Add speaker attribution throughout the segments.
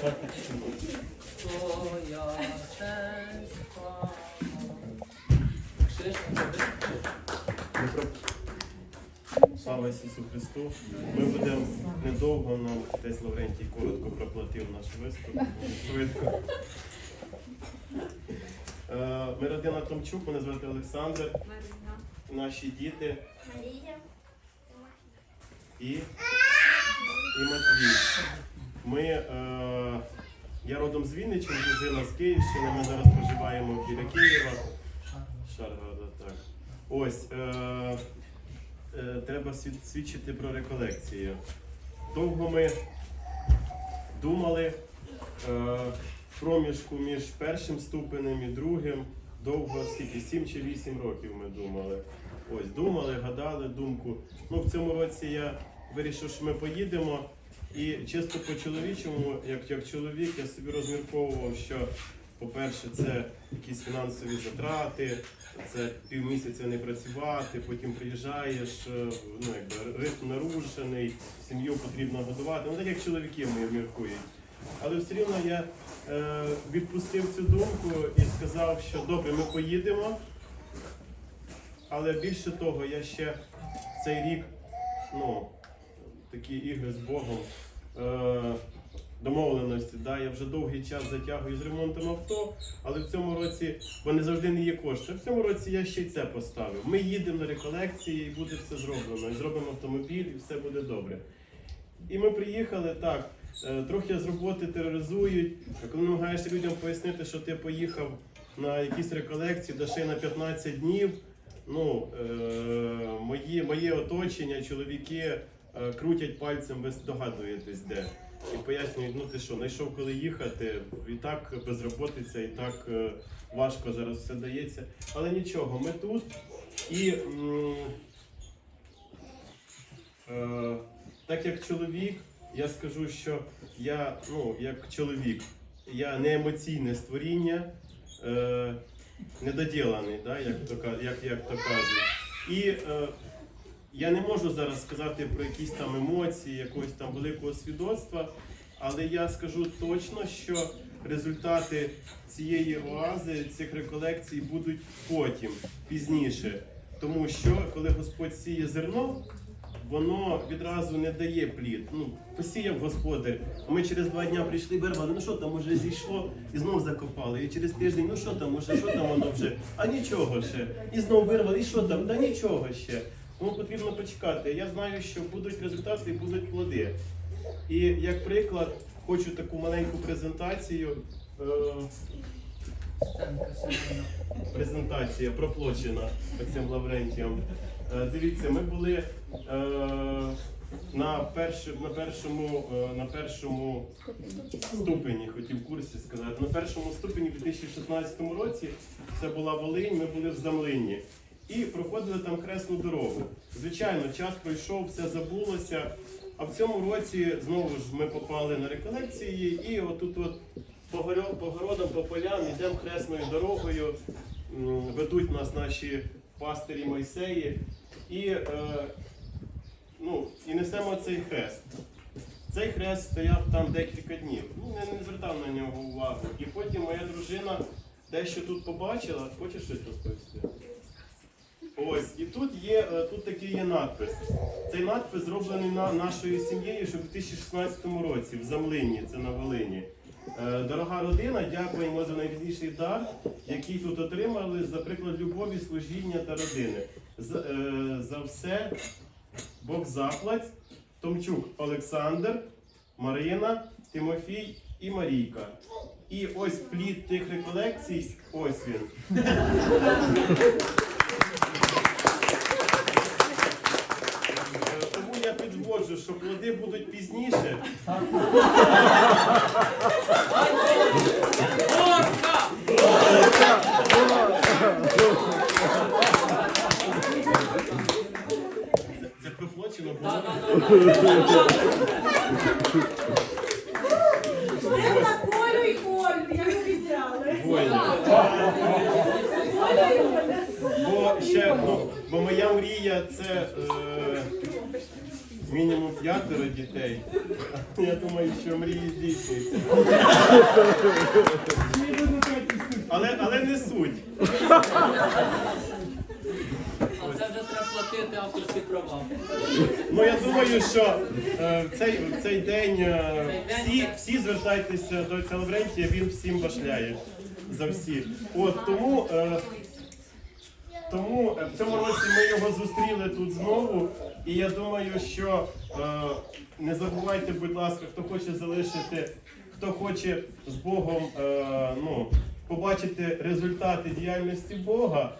Speaker 1: Твоя честь? Слава
Speaker 2: Ісусу Христу. Ми будемо недовго, нам десь Лаврентій коротко проплатив наш виступ. Швидко. Е, Ми родина Томчук, мене звати Олександр, наші діти
Speaker 3: Марія.
Speaker 2: і, і Матвій. Ми, е, я родом з Вінниччини, дружина з Київщини, ми зараз проживаємо біля Києва. Шаргорода, так. Ось. Е, е, треба свідчити про реколекцію. Довго ми думали е, проміжку між першим ступенем і другим. Довго, скільки, 7 чи 8 років ми думали. Ось, думали, гадали думку. Ну, в цьому році я вирішив, що ми поїдемо. І чисто по-чоловічому, як, як чоловік, я собі розмірковував, що, по-перше, це якісь фінансові затрати, це півмісяця не працювати, потім приїжджаєш, е, ну якби ритм нарушений, сім'ю потрібно годувати. Ну так як чоловіки мої міркують. Але все рівно я е, відпустив цю думку і сказав, що добре, ми поїдемо. Але більше того, я ще цей рік, ну, такі ігри з Богом, е, домовленості. Да? Я вже довгий час затягую з ремонтом авто, але в цьому році, бо не завжди не є кошти. В цьому році я ще й це поставив. Ми їдемо на реколекції і буде все зроблено. І зробимо автомобіль, і все буде добре. І ми приїхали так. е, Трохи з роботи тероризують. Коли намагаєшся людям пояснити, що ти поїхав на якісь реколекції, да ще й на 15 днів. Ну, е, мої, моє оточення, чоловіки крутять пальцем, ви здогадуєтесь де. І пояснюють, ну ти що, знайшов коли їхати, і так безроботиця, і так е, важко зараз все дається. Але нічого, ми тут і е, так як чоловік, я скажу, що я, ну, як чоловік, я не емоційне створіння, е, недоділений, да, як, то, як, як то кажуть. І е, я не можу зараз сказати про якісь там емоції, якогось там великого свідоцтва, але я скажу точно, що результати цієї оази, цих реколекцій будуть потім, пізніше. Тому що коли Господь сіє зерно, воно відразу не дає плід. Ну, посіяв господар. А ми через два дня прийшли, вирвали, ну що там уже зійшло, і знов закопали. І через тиждень, ну що там уже, що там воно вже? А нічого ще. І знов вирвали, і що там? Да нічого ще. Тому потрібно почекати. Я знаю, що будуть результати і будуть плоди. І як приклад, хочу таку маленьку презентацію. Е, презентація проплочена цим Лаврентієм. Е, Дивіться, ми були е, на, перші, на, першому, на першому ступені, хотів курсі сказати, на першому ступені в 2016 році це була Волинь, ми були в Замлині. І проходили там хресну дорогу. Звичайно, час пройшов, все забулося. А в цьому році знову ж ми попали на реколекції, і отут от по городам, по полям йдемо хресною дорогою. Ведуть нас наші пастирі Мойсеї. І, е, ну, і несемо цей хрест. Цей хрест стояв там декілька днів. Ну, не, не звертав на нього увагу. І потім моя дружина дещо тут побачила. Хочеш щось розповісти? Тут є е, тут такий є надпис. Цей надпис зроблений на нашою сім'єю, ще в 2016 році в Замлині, це на Волині. Е, Дорога родина, дякуємо за найрізніший дар, який тут отримали за приклад любові, служіння та родини. За, е, за все Бог заплать, Томчук Олександр, Марина, Тимофій і Марійка. І ось плід тих реколекцій, ось він. Е, Тому я підводжу, плоди будуть пізніше. Це проплачено було.
Speaker 4: Йдемо на Колю і Олю, як обіцяли.
Speaker 2: Воїна.
Speaker 4: Коля і Оля.
Speaker 2: Бо ще ну, бо моя мрія це е, мінімум п'ятеро дітей. Я думаю, що мрії здійснюються. Але, але не суть.
Speaker 1: А це вже треба платити авторські права.
Speaker 2: Ну я думаю, що е, в цей, в цей день е, всі, всі звертайтеся до Целебрентія, він всім башляє за всіх. От тому. Е, тому е, в цьому році ми його зустріли тут знову. І я думаю, що е, не забувайте, будь ласка, хто хоче залишити, хто хоче з Богом е, ну, побачити результати діяльності Бога,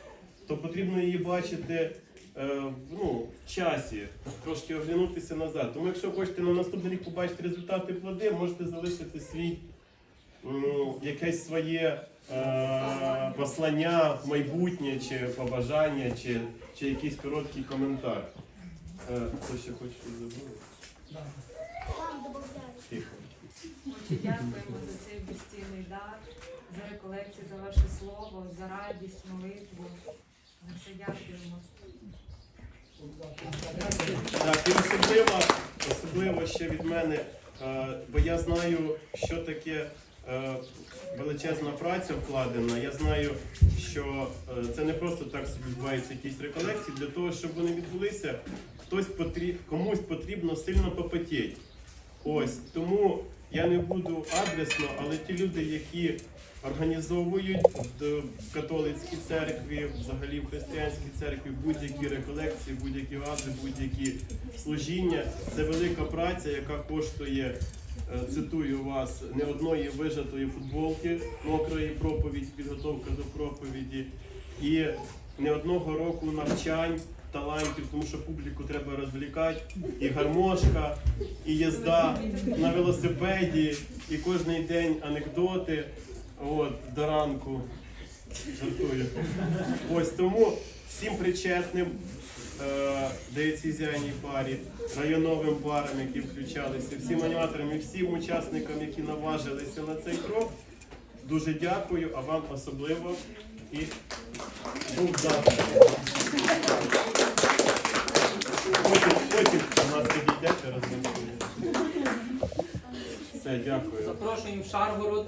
Speaker 2: то потрібно її бачити е, ну, в часі, трошки оглянутися назад. Тому якщо хочете на наступний рік побачити результати плоди, можете залишити свій ну, якесь своє е, послання в майбутнє, чи побажання, чи, чи якийсь короткий коментар. Е, хто ще хоче щось забути? Тихо.
Speaker 3: Отче, дякуємо за цей безцінний дар, за реколекцію, за ваше слово, за радість, молитву. За все дякуємо.
Speaker 2: Так, і особливо, особливо ще від мене, е, бо я знаю, що таке величезна праця вкладена. Я знаю, що е, це не просто так собі відбуваються якісь реколекції. Для того, щоб вони відбулися, хтось потріб, комусь потрібно сильно попотіти. Ось тому я не буду адресно, але ті люди, які організовують в католицькій церкві, взагалі в християнській церкві будь-які реколекції, будь-які ади, будь-які служіння, це велика праця, яка коштує. Е, Цитую вас не одної вижатої футболки, мокрої проповіді, підготовка до проповіді, і не одного року навчань, талантів, тому що публіку треба розвлікати, і гармошка, і їзда на велосипеді, і кожен день анекдоти. От, до ранку. Жартую. Ось тому всім причетним е, парі, районовим парам, які включалися, всім аніматорам і всім учасникам, які наважилися на цей крок. Дуже дякую, а вам особливо і був завтра. Потім, потім у нас підійдете разом. Все, дякую.
Speaker 1: Запрошуємо в Шаргород,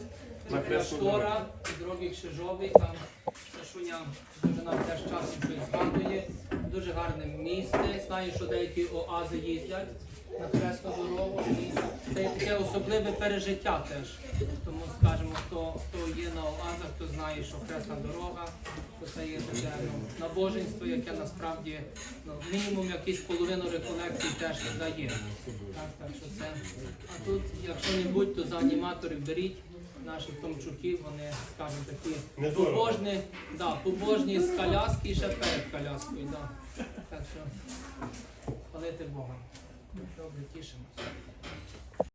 Speaker 2: На Кресну
Speaker 1: Штора, там Сашуня дуже нам теж часом щось згадує. Дуже гарне місце. Знаю, що деякі оази їздять на Кресну дорогу. І це є таке особливе пережиття теж. Тому скажемо, хто, хто є на оазах, хто знає, що Кресна дорога, то це є таке ну, набоженство, яке насправді ну, мінімум якісь половину реколекцій теж дає. Так, так що це. А тут, якщо-небудь, то за аніматорів беріть наших томчуків, вони, скажімо, такі побожні, да, побожні з коляски і ще перед коляскою. Да. Так що хвалити Бога. Добре, тішимося.